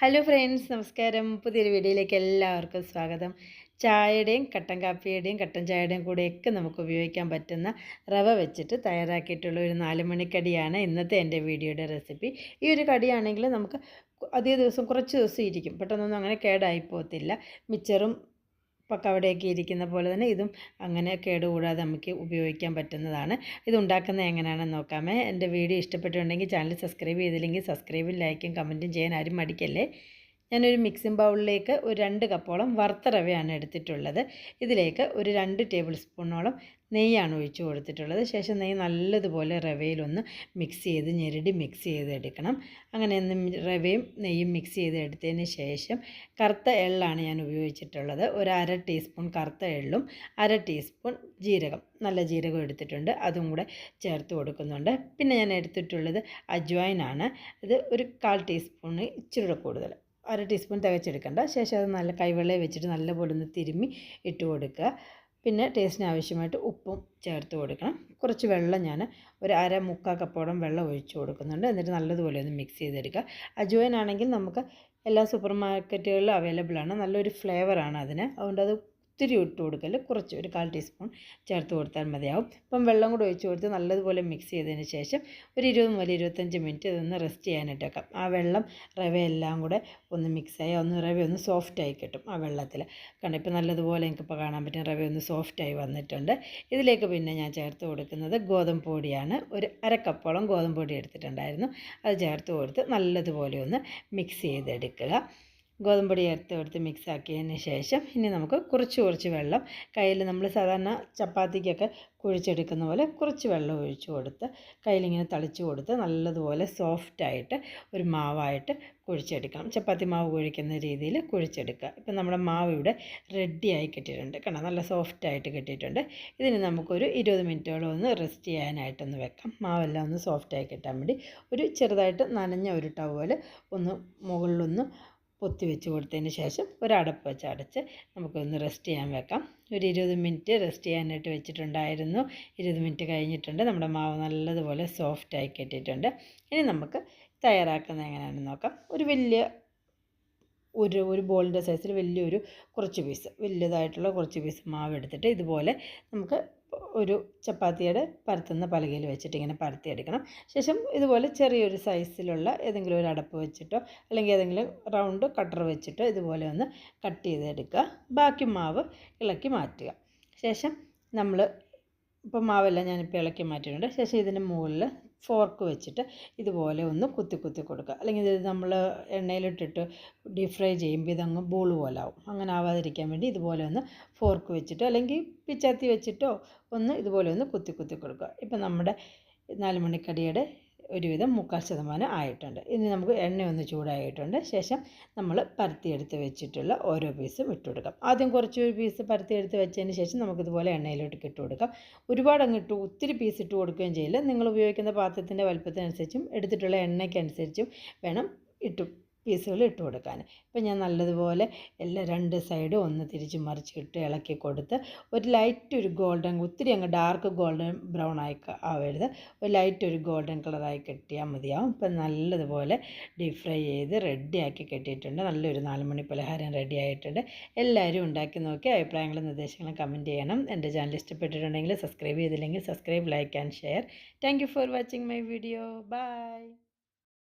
Hello friends നമസ്കാരം. പുതിയൊരു വീഡിയോയിലേക്ക് എല്ലാവർക്കും സ്വാഗതം. ചായയുടെയും കട്ടൻ കാപ്പിയുടെയും കട്ടൻ ചായയുടെയും കൂടെയൊക്കെ നമുക്ക് ഉപയോഗിക്കാൻ പറ്റുന്ന റവ വെച്ചിട്ട് തയ്യാറാക്കിയിട്ടുള്ള ഒരു നാല് മണിക്കടിയാണ് ഇന്നത്തെ എന്റെ വീഡിയോയുടെ റെസിപ്പി. ഈ ഒരു കടിയാണെങ്കിൽ നമുക്ക് അധിക ദിവസം കുറച്ച് ദിവസം ഇരിക്കും. പെട്ടെന്നൊന്നും അങ്ങനെ കേടായി പോകത്തില്ല. മിച്ചറും പക്കവടയൊക്കെ ഇരിക്കുന്ന പോലെ തന്നെ ഇതും അങ്ങനെ കേടുകൂടാതെ നമുക്ക് ഉപയോഗിക്കാൻ പറ്റുന്നതാണ്. ഇത് ഉണ്ടാക്കുന്നത് എങ്ങനെയാണെന്ന് നോക്കാമേ. എന്റെ വീഡിയോ ഇഷ്ടപ്പെട്ടിട്ടുണ്ടെങ്കിൽ ചാനൽ സബ്സ്ക്രൈബ് ചെയ്തില്ലെങ്കിൽ സബ്സ്ക്രൈബും ലൈക്കും കമന്റും ചെയ്യാൻ ആരും മടിക്കല്ലേ. ഞാനൊരു മിക്സിംഗ് ബൗളിലേക്ക് ഒരു രണ്ട് കപ്പോളം വറുത്ത റവയാണ് എടുത്തിട്ടുള്ളത്. ഇതിലേക്ക് ഒരു രണ്ട് ടേബിൾ സ്പൂണോളം നെയ്യാണ് ഒഴിച്ച് കൊടുത്തിട്ടുള്ളത്. ശേഷം നെയ്യ് നല്ലതുപോലെ റവയിലൊന്ന് മിക്സ് ചെയ്ത് ഞെരടി മിക്സ് ചെയ്ത് എടുക്കണം. അങ്ങനെ ഒന്ന് റവയും നെയ്യും മിക്സ് ചെയ്ത് എടുത്തതിന് ശേഷം കറുത്ത എള്ളാണ് ഞാൻ ഉപയോഗിച്ചിട്ടുള്ളത്. ഒരു അര ടീസ്പൂൺ കറുത്ത എള്ളും അര ടീസ്പൂൺ ജീരകം നല്ല ജീരകം എടുത്തിട്ടുണ്ട്. അതും കൂടെ ചേർത്ത് കൊടുക്കുന്നുണ്ട്. പിന്നെ ഞാൻ എടുത്തിട്ടുള്ളത് അജ്വൈനാണ് ഇത് ഒരു കാൽ ടീസ്പൂണ് ഇച്ചിരി കൂടുതൽ. അര ടീസ്പൂൺ തികച്ചെടുക്കേണ്ട. ശേഷം അത് നല്ല കൈവെള്ളയിൽ വെച്ചിട്ട് നല്ലപോലെ ഒന്ന് തിരുമ്മി ഇട്ട് കൊടുക്കുക. പിന്നെ ടേസ്റ്റിന് ആവശ്യമായിട്ട് ഉപ്പും ചേർത്ത് കൊടുക്കണം. കുറച്ച് വെള്ളം ഞാൻ ഒരു അര മുക്കാൽ കപ്പോളം വെള്ളം ഒഴിച്ച് കൊടുക്കുന്നുണ്ട്. എന്നിട്ട് നല്ലതുപോലെ ഒന്ന് മിക്സ് ചെയ്തെടുക്കുക. അജുവൻ ആണെങ്കിൽ നമുക്ക് എല്ലാ സൂപ്പർ മാർക്കറ്റുകളിലും അവൈലബിൾ ആണ്. നല്ലൊരു ഫ്ലേവറാണ് അതിന്. അതുകൊണ്ട് അത് ഒത്തിരി ഇട്ട് കൊടുക്കൽ കുറച്ച് ഒരു കാൽ ടീസ്പൂൺ ചേർത്ത് കൊടുത്താൽ മതിയാവും. അപ്പം വെള്ളം കൂടെ ഒഴിച്ച് കൊടുത്ത് നല്ലതുപോലെ മിക്സ് ചെയ്തതിന് ശേഷം ഒരു ഇരുപത് മുതൽ ഇരുപത്തഞ്ച് മിനിറ്റ് ഇതൊന്ന് റെസ്റ്റ് ചെയ്യാനായിട്ട് വെക്കാം ആ വെള്ളം റവ എല്ലാം കൂടെ ഒന്ന് മിക്സായി ഒന്ന് റവ ഒന്ന് സോഫ്റ്റായി കിട്ടും ആ വെള്ളത്തിൽ. കാരണം ഇപ്പോൾ നല്ലതുപോലെ എനിക്കിപ്പോൾ കാണാൻ പറ്റും റവ ഒന്ന് സോഫ്റ്റായി വന്നിട്ടുണ്ട്. ഇതിലേക്ക് പിന്നെ ഞാൻ ചേർത്ത് കൊടുക്കുന്നത് ഗോതമ്പ് പൊടിയാണ്. ഒരു അരക്കപ്പോളം ഗോതമ്പ് പൊടി എടുത്തിട്ടുണ്ടായിരുന്നു. അത് ചേർത്ത് കൊടുത്ത് നല്ലതുപോലെ ഒന്ന് മിക്സ് ചെയ്തെടുക്കുക. ഗോതമ്പൊടി എടുത്ത് എടുത്ത് മിക്സ് ആക്കിയതിന് ശേഷം ഇനി നമുക്ക് കുറച്ച് കുറച്ച് വെള്ളം കയ്യിൽ നമ്മൾ സാധാരണ ചപ്പാത്തിക്കൊക്കെ കുഴിച്ചെടുക്കുന്ന പോലെ കുറച്ച് വെള്ളം ഒഴിച്ചു കൊടുത്ത് കയ്യിലിങ്ങനെ തളിച്ച് കൊടുത്ത് നല്ലതുപോലെ സോഫ്റ്റായിട്ട് ഒരു മാവായിട്ട് കുഴിച്ചെടുക്കണം ചപ്പാത്തി മാവ് കുഴിക്കുന്ന രീതിയിൽ കുഴിച്ചെടുക്കുക. ഇപ്പം നമ്മുടെ മാവ് ഇവിടെ റെഡിയായി കിട്ടിയിട്ടുണ്ട് കണ്ടോ? നല്ല സോഫ്റ്റായിട്ട് കിട്ടിയിട്ടുണ്ട്. ഇതിന് നമുക്കൊരു ഇരുപത് മിനിറ്റോളം ഒന്ന് റെസ്റ്റ് ചെയ്യാനായിട്ടൊന്ന് വെക്കാം. മാവെല്ലാം ഒന്ന് സോഫ്റ്റായി കിട്ടാൻ വേണ്ടി ഒരു ചെറുതായിട്ട് നനഞ്ഞ ഒരു ടവൽ ഒന്ന് മുകളിലൊന്ന് പൊത്തി വെച്ച് കൊടുത്തതിന് ശേഷം ഒരടപ്പ് വെച്ച് അടച്ച് നമുക്കൊന്ന് റെസ്റ്റ് ചെയ്യാൻ വെക്കാം. ഒരു ഇരുപത് മിനിറ്റ് റെസ്റ്റ് ചെയ്യാനായിട്ട് വെച്ചിട്ടുണ്ടായിരുന്നു. ഇരുപത് മിനിറ്റ് കഴിഞ്ഞിട്ടുണ്ട്. നമ്മുടെ മാവ് നല്ലതുപോലെ സോഫ്റ്റായി കെട്ടിയിട്ടുണ്ട്. ഇനി നമുക്ക് തയ്യാറാക്കുന്നത് എങ്ങനെയാണെന്ന് നോക്കാം. ഒരു വലിയ ഒരു ഒരു ബോളിന്റെ സൈസിൽ വലിയൊരു കുറച്ച് പീസ് വലിയതായിട്ടുള്ള കുറച്ച് പീസ് മാവ് എടുത്തിട്ട് ഇതുപോലെ നമുക്ക് ഒരു ചപ്പാത്തിയുടെ പരത്തുന്ന പലകയിൽ വെച്ചിട്ട് ഇങ്ങനെ പരത്തിയെടുക്കണം. ശേഷം ഇതുപോലെ ചെറിയൊരു സൈസിലുള്ള ഏതെങ്കിലും ഒരു അടപ്പ് വെച്ചിട്ടോ അല്ലെങ്കിൽ ഏതെങ്കിലും റൗണ്ട് കട്ടർ വെച്ചിട്ടോ ഇതുപോലെ ഒന്ന് കട്ട് ചെയ്തെടുക്കുക. ബാക്കി മാവ് ഇളക്കി മാറ്റുക. ശേഷം നമ്മൾ ഇപ്പോൾ മാവെല്ലാം ഞാനിപ്പോൾ ഇളക്കി മാറ്റിയിട്ടുണ്ട്. ശേഷം ഇതിന്റെ മുകളിൽ ഫോർക്ക് വെച്ചിട്ട് ഇതുപോലെ ഒന്ന് കുത്തി കുത്തി കൊടുക്കുക. അല്ലെങ്കിൽ ഇത് നമ്മൾ എണ്ണയിലിട്ടിട്ട് ഡീപ് ഫ്രൈ ചെയ്യുമ്പോൾ ഇതങ്ങ് ബോൾ പോലെ ആവും. അങ്ങനെ ആവാതിരിക്കാൻ വേണ്ടി ഇതുപോലെ ഒന്ന് ഫോർക്ക് വെച്ചിട്ടോ അല്ലെങ്കിൽ പിച്ചാത്തി വെച്ചിട്ടോ ഒന്ന് ഇതുപോലെ ഒന്ന് കുത്തി കുത്തി കൊടുക്കുക. ഇപ്പം നമ്മുടെ നാല് മണിക്കടിയുടെ ഒരുവിധം മുക്കാൽ ശതമാനം ആയിട്ടുണ്ട്. ഇനി നമുക്ക് എണ്ണ ഒന്ന് ചൂടായിട്ടുണ്ട്. ശേഷം നമ്മൾ പരത്തിയെടുത്ത് വെച്ചിട്ടുള്ള ഓരോ പീസും ഇട്ട് കൊടുക്കാം. ആദ്യം കുറച്ച് ഒരു പീസ് പരത്തിയെടുത്ത് വെച്ചതിന് ശേഷം നമുക്കിതുപോലെ എണ്ണയിലോട്ട് ഇട്ട് കൊടുക്കാം. ഒരുപാട് അങ്ങ് ഇട്ട് ഒത്തിരി പീസ് ഇട്ട് കൊടുക്കുകയും ചെയ്യില്ല. നിങ്ങൾ ഉപയോഗിക്കുന്ന പാത്രത്തിന്റെ വലുപ്പത്തിനനുസരിച്ചും എടുത്തിട്ടുള്ള എണ്ണയ്ക്കനുസരിച്ചും വേണം ഇട്ട്. പീസുകൾ ഇട്ട് കൊടുക്കാൻ. ഇപ്പം ഞാൻ നല്ലതുപോലെ എല്ലാ രണ്ട് സൈഡും ഒന്ന് തിരിച്ച് മറിച്ചിട്ട് ഇളക്കി കൊടുത്ത് ഒരു ലൈറ്റ് ഒരു ഗോൾഡൻ ഒത്തിരി അങ്ങ് ഡാർക്ക് ഗോൾഡൻ ബ്രൗൺ ആയി ആവരുത്. ഒരു ലൈറ്റ് ഒരു ഗോൾഡൻ കളറായി കെട്ടിയാൽ മതിയാവും. ഇപ്പം നല്ലതുപോലെ ഡീപ് ഫ്രൈ ചെയ്ത് റെഡിയാക്കി കെട്ടിയിട്ടുണ്ട്. നല്ലൊരു നാല് മണി പലഹാരം റെഡി ആയിട്ടുണ്ട്. എല്ലാവരും ഉണ്ടാക്കി നോക്കി അഭിപ്രായങ്ങളും നിർദ്ദേശങ്ങളും കമന്റ് ചെയ്യണം. എന്റെ ചാനൽ ഇഷ്ടപ്പെട്ടിട്ടുണ്ടെങ്കിൽ സബ്സ്ക്രൈബ് ചെയ്തില്ലെങ്കിൽ subscribe like and share thank for watching my video bye